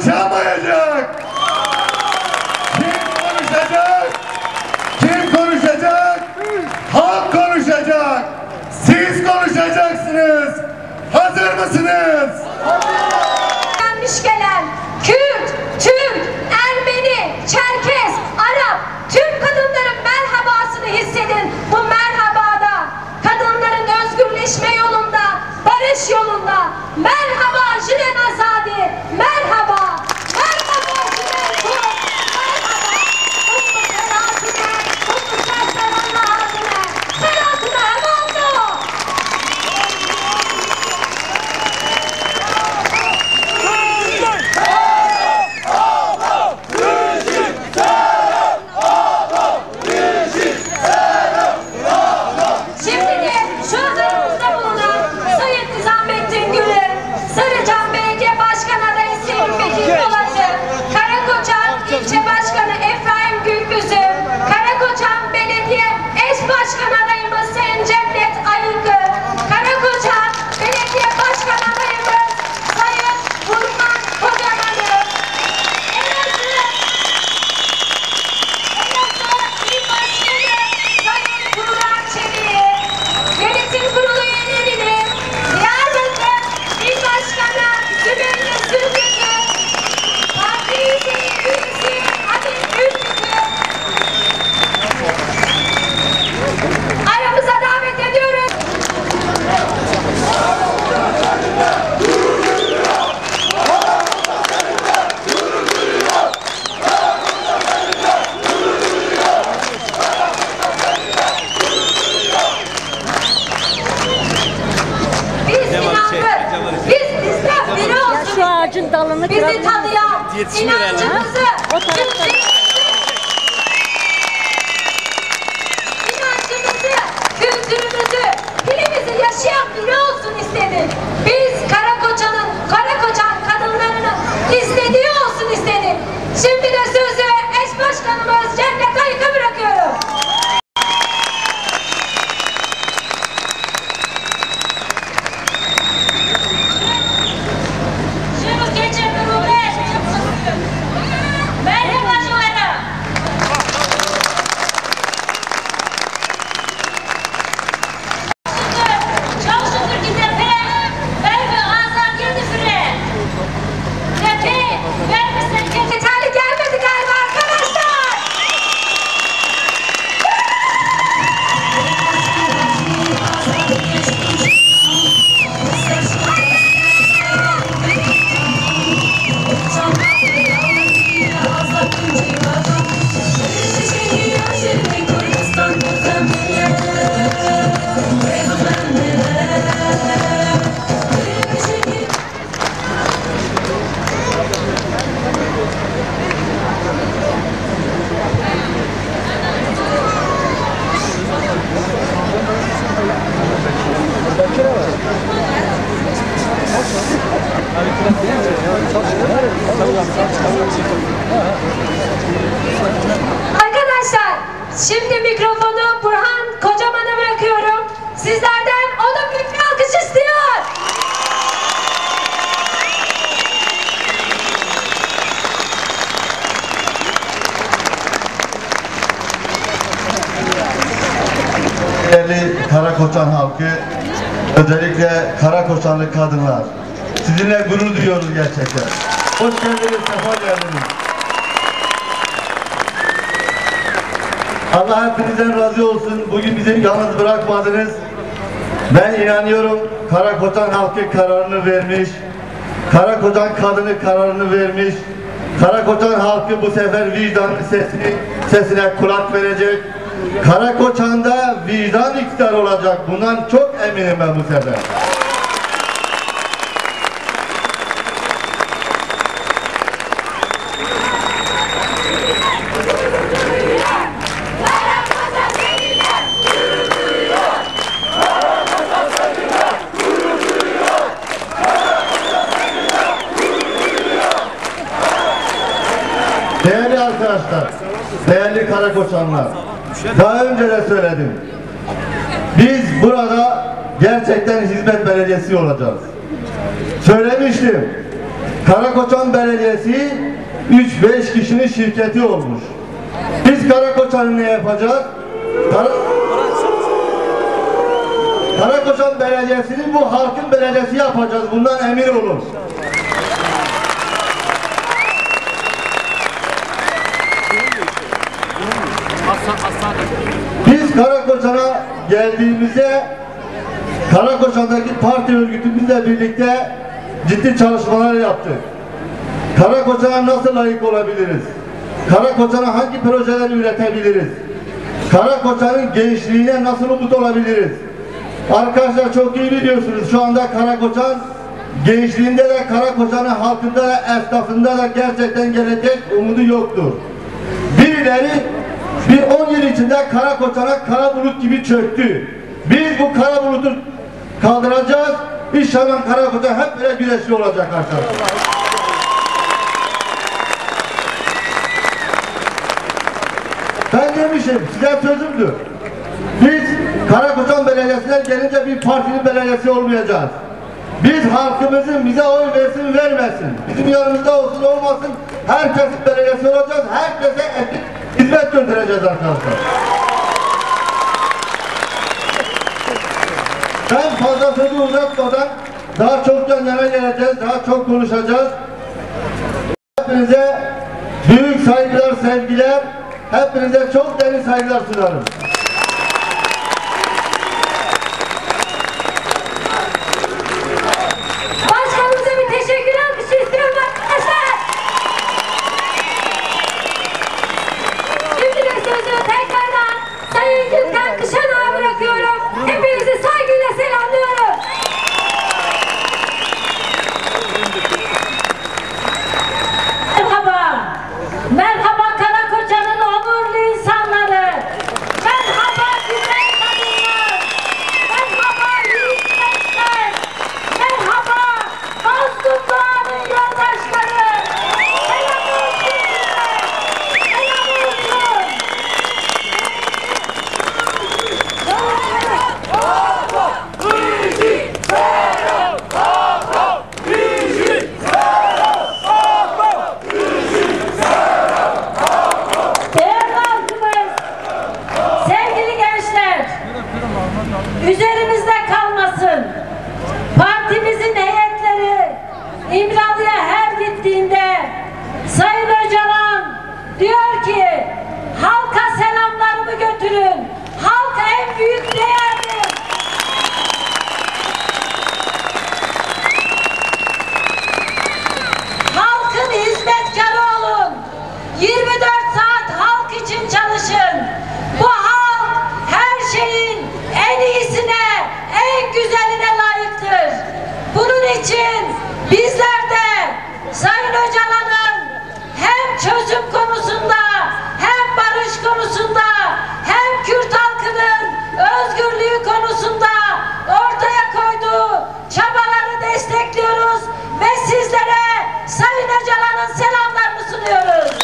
konuşamayacak. Kim konuşacak? Kim konuşacak? Halk konuşacak. Siz konuşacaksınız. Hazır mısınız? Gelmiş gelen Kürt, Türk, Ermeni, Çerkes, Arap, tüm kadınların merhabasını hissedin bu merhabada. Kadınların özgürleşme yolunda, barış yolunda. Merhaba Jilen Azadi. Değerli Karakoçan halkı, özellikle Karakoçanlı kadınlar. Sizinle gurur duyuyoruz gerçekten. Hoş geldiniz, sefa geldiniz. Allah hepinizden razı olsun. Bugün bizi yalnız bırakmadınız. Ben inanıyorum Karakoçan halkı kararını vermiş. Karakoçan kadını kararını vermiş. Karakoçan halkı bu sefer vicdan sesini, sesine kulak verecek. Karakoçan'da vicdan iktidar olacak. Bundan çok eminim ben bu sefer. Değerli arkadaşlar, değerli Karakoçanlar, daha önce de söyledim. Biz burada gerçekten hizmet belediyesi olacağız. Söylemiştim. Karakoçan Belediyesi 3-5 kişinin şirketi olmuş. Biz Karakoçan'ı ne yapacağız? Kara... Karakoçan Belediyesi'ni bu halkın belediyesi yapacağız. Bundan emin olun. Biz Karakoçan'a geldiğimizde Karakoçan'daki parti örgütümüzle birlikte ciddi çalışmalar yaptık. Karakoçan'a nasıl layık olabiliriz? Karakoçan'a hangi projeler üretebiliriz? Karakoçan'ın gençliğine nasıl umut olabiliriz? Arkadaşlar çok iyi biliyorsunuz şu anda Karakoçan gençliğinde de Karakoçan'ın halkında da esnafında da gerçekten gelecek umudu yoktur. Birileri bir 10 yıl içinde Karakoçan'a kara bulut gibi çöktü. Biz bu kara bulutu kaldıracağız. İnşallah Karakoçan hep böyle güneşli olacak arkadaşlar. Ben demişim, size sözümdür. Biz Karakoçan Belediyesi'ne gelince bir partinin belediyesi olmayacağız. Biz halkımızın bize oy versin vermesin. Bizim yanımızda olsun olmasın. Herkesin belediyesi olacağız. Herkese etik hizmet göndereceğiz arkadaşlar. Ben fazla sözü uzatmadan daha çok yan yana geleceğiz. Daha çok konuşacağız. Hepinize büyük saygılar, sevgiler. Hepinize çok derin saygılar sunarım. Sizlere Sayın Öcalan'ın selamlarını sunuyoruz.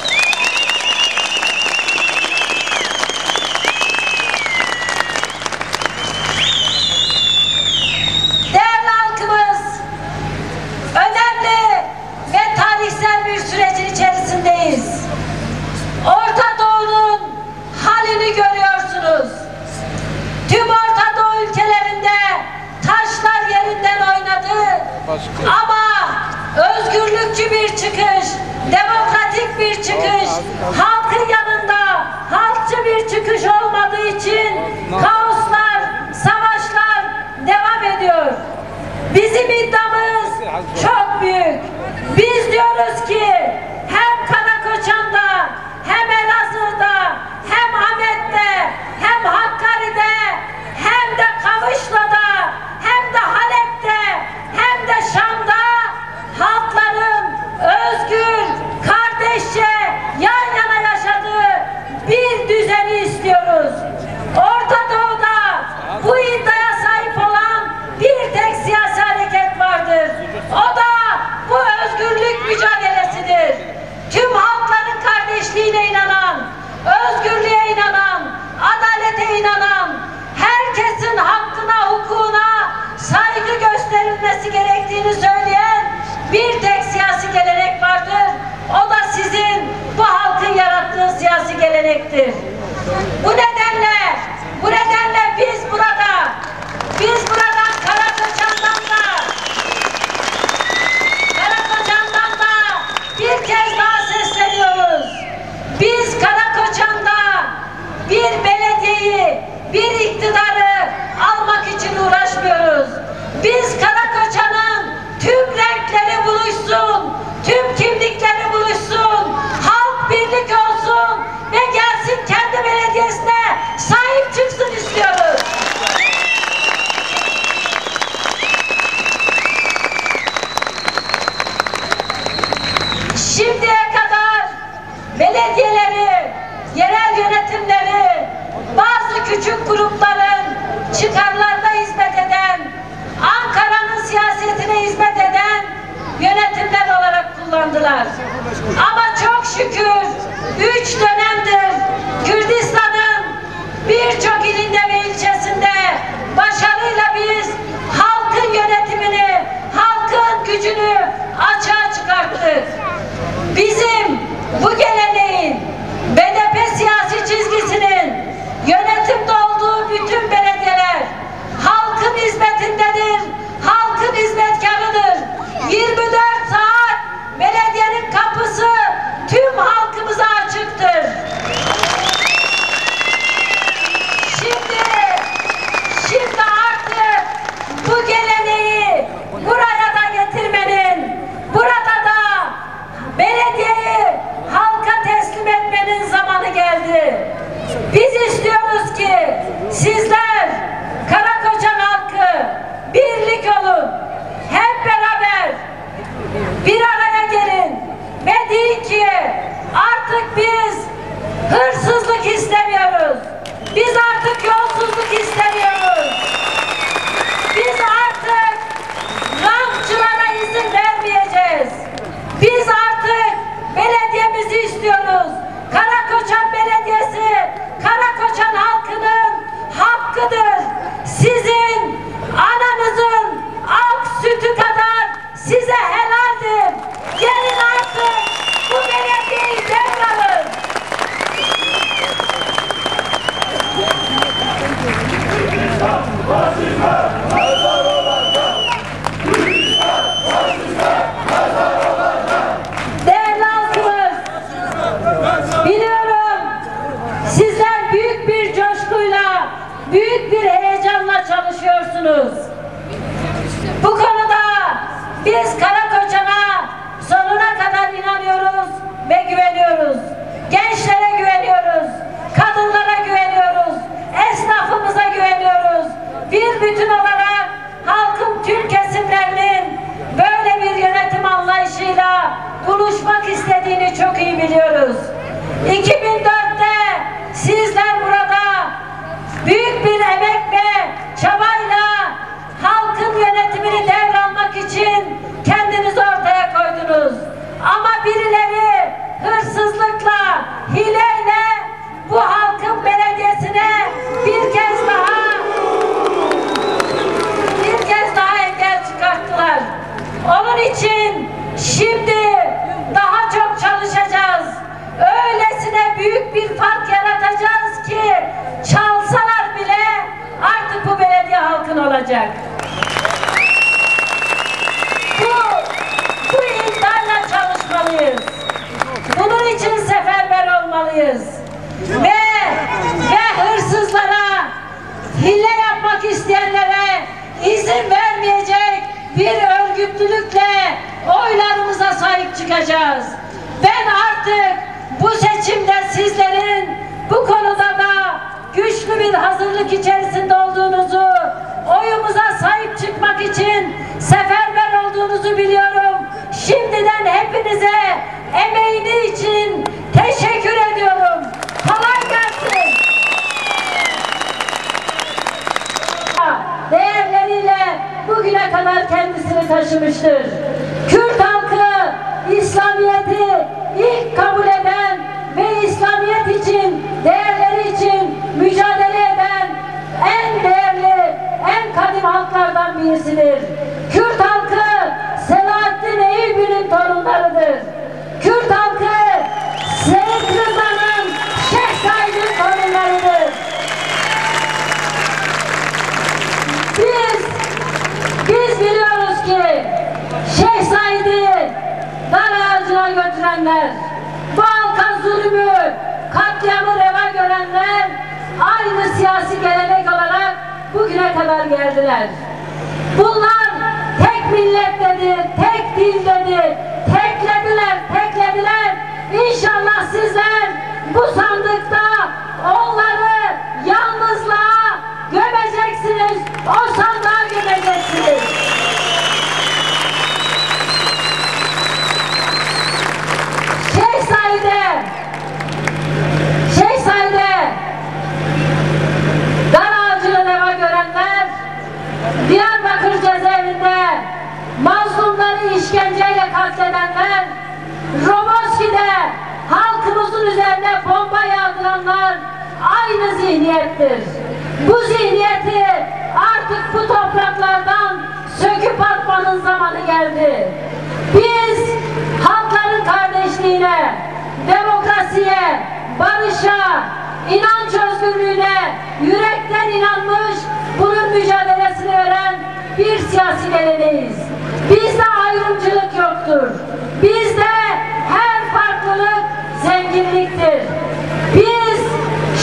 Bizim bu geleneğin to come. Buluşmak istediğini çok iyi biliyoruz. 2004'te sizler burada büyük bir emek ve çabayla halkın yönetimini devralmak için kendinizi ortaya koydunuz. Ama birileri hırsızlıkla, hileyle bir fark yaratacağız ki çalsalar bile artık bu belediye halkın olacak. Bu, bu iddiayla çalışmalıyız. Bunun için seferber olmalıyız. Ve, ve hırsızlara, hile yapmak isteyenlere izin vermeyecek bir örgütlülükle oylarımıza sahip çıkacağız. Ben artık bu seçimde sizlerin bu konuda da güçlü bir hazırlık içerisinde olduğunuzu, oyumuza sahip çıkmak için seferber olduğunuzu biliyorum. Şimdiden hepinize emeğini için teşekkür ediyorum. Kolay gelsin. değerleriyle bugüne kadar kendisini taşımıştır. Kürt halkı İslamiyet'i ilk kabul eden ve İslamiyet için, değerleri için mücadele eden en değerli, en kadim birisidir. Kürt halkı Selahaddin Eyyubi'nin torunlarıdır. Kürt halkı Seyit Rıza'nın Şeyh torunlarıdır. Biz, biz biliyoruz ki Şeyh Said'i dar ağacına götürenler, bu halka zulmü, katliamı reva görenler aynı siyasi gelenek olarak bugüne kadar geldiler. Tek millettedir, tek dildedir, teklediler, teklediler. İnşallah sizler bu sandıkta katledenler Roboski'de halkımızın üzerine bomba yağdıranlar aynı zihniyettir. Bu zihniyeti artık bu topraklardan söküp atmanın zamanı geldi. Biz halkların kardeşliğine, demokrasiye, barışa, inanç özgürlüğüne yürekten inanmış, bunun mücadelesini veren bir siyasi geleneğiz. Bizde ayrımcılık yoktur. Bizde her farklılık zenginliktir. Biz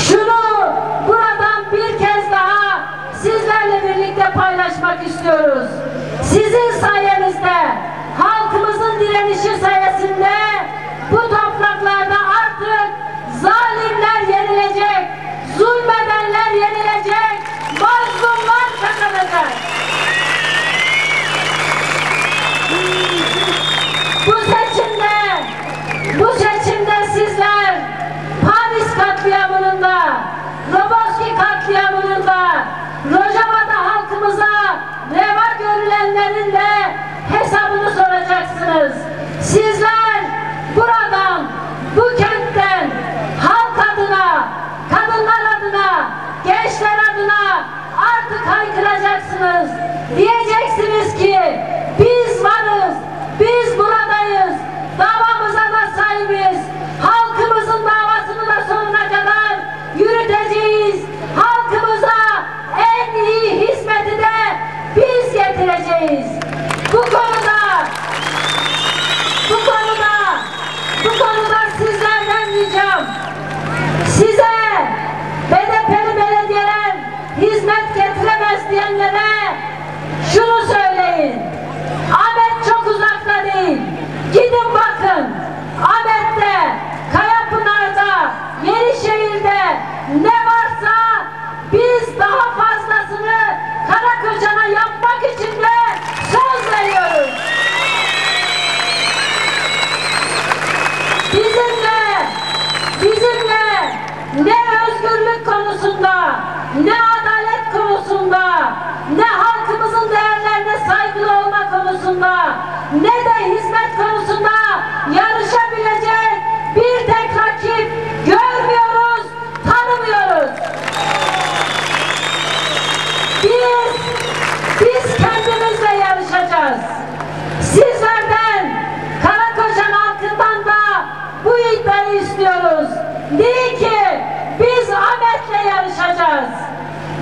şunu buradan bir kez daha sizlerle birlikte paylaşmak istiyoruz. Sizin sayenizde, halkımızın direnişi sayesinde bu topraklarda artık zalimler yenilecek, zulmedenler yenilecek, mazlumlar kazanacak. Soracaksınız. Sizler buradan, bu kentten halk adına, kadınlar adına, gençler adına artık haykıracaksınız. Diyeceksiniz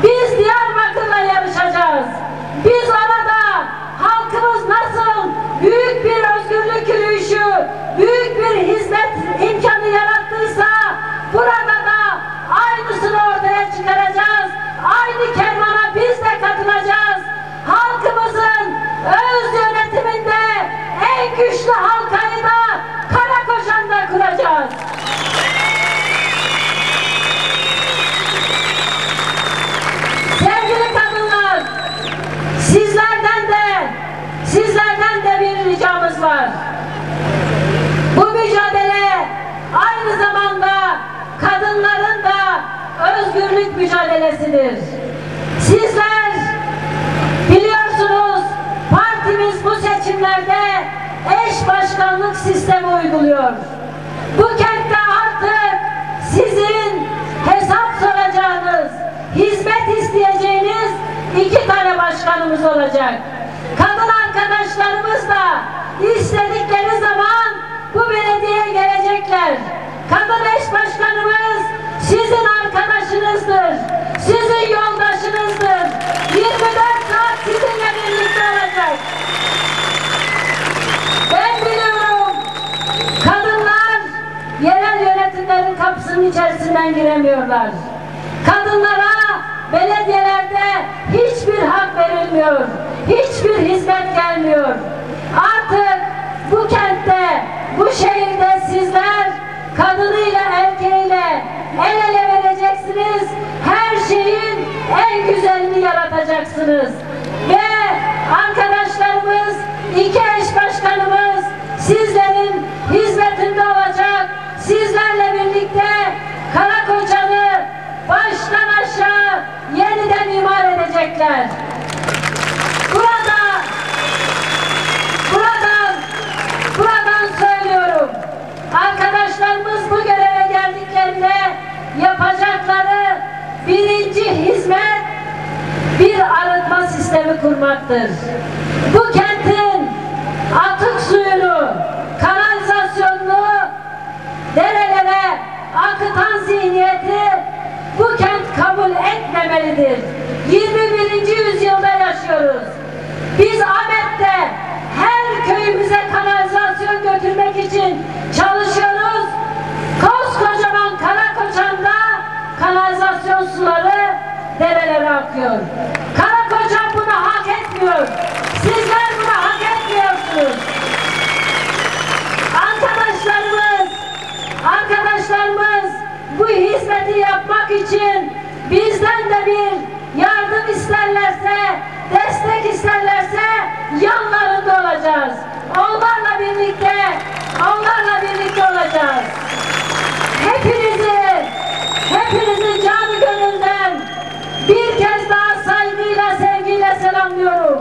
Biz Diyarbakır'la yarışacağız. Biz orada halkımız nasıl büyük bir özgürlük yürüyüşü, büyük bir hizmet imkanı yarattıysa burada da aynısını ortaya çıkaracağız. Aynı kervana biz de katılacağız. Halkımızın öz yönetiminde en güçlü halkayı da Karakoşan'da kuracağız. Sizlerden de bir ricamız var. Bu mücadele aynı zamanda kadınların da özgürlük mücadelesidir. Sizler biliyorsunuz partimiz bu seçimlerde eş başkanlık sistemi uyguluyor. Bu kentte artık sizin hesap soracağınız, hizmet isteyeceğiniz iki tane başkanımız olacak. Kadın arkadaşlarımız da istedikleri zaman bu belediyeye gelecekler. Kadın eş başkanımız sizin arkadaşınızdır. Sizin yoldaşınızdır. 24 saat sizinle birlikte olacak. Ben biliyorum kadınlar yerel yönetimlerin kapısının içerisinden giremiyorlar. Kadınlara belediyelerde hiçbir hak verilmiyor. Hiçbir hizmet gelmiyor. Artık bu kentte, bu şehirde sizler kadınıyla erkeğiyle el ele vereceksiniz. Her şeyin en güzelini yaratacaksınız. Ve arkadaşlarımız, iki eş başkanımız sizlerin hizmetinde olacak. Sizlerle birlikte Karakoçan'ı baştan aşağı yeniden imar edecekler. Yaptırmaktır. Bu kentin atık suyunu, kanalizasyonunu derelere akıtan zihniyeti bu kent kabul etmemelidir. 21. yüzyılda yaşıyoruz. Biz Ahmet'te her köyümüze kanalizasyon götürmek için çalışıyoruz. Koskocaman Karakoçan'da kanalizasyon suları derelere akıyor. Etmiyor. Sizler bunu hak etmiyorsunuz. Arkadaşlarımız, arkadaşlarımız bu hizmeti yapmak için bizden de bir yardım isterlerse, destek isterlerse yanlarında olacağız. Onlarla birlikte, onlarla birlikte olacağız. Hepinizi, hepinizi canı gönülden bir kez hepinize selamlıyorum.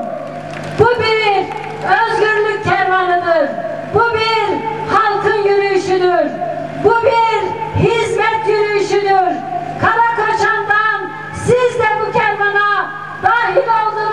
Bu bir özgürlük kervanıdır. Bu bir halkın yürüyüşüdür. Bu bir hizmet yürüyüşüdür. Karakoçan'dan siz de bu kervana dahil oldunuz.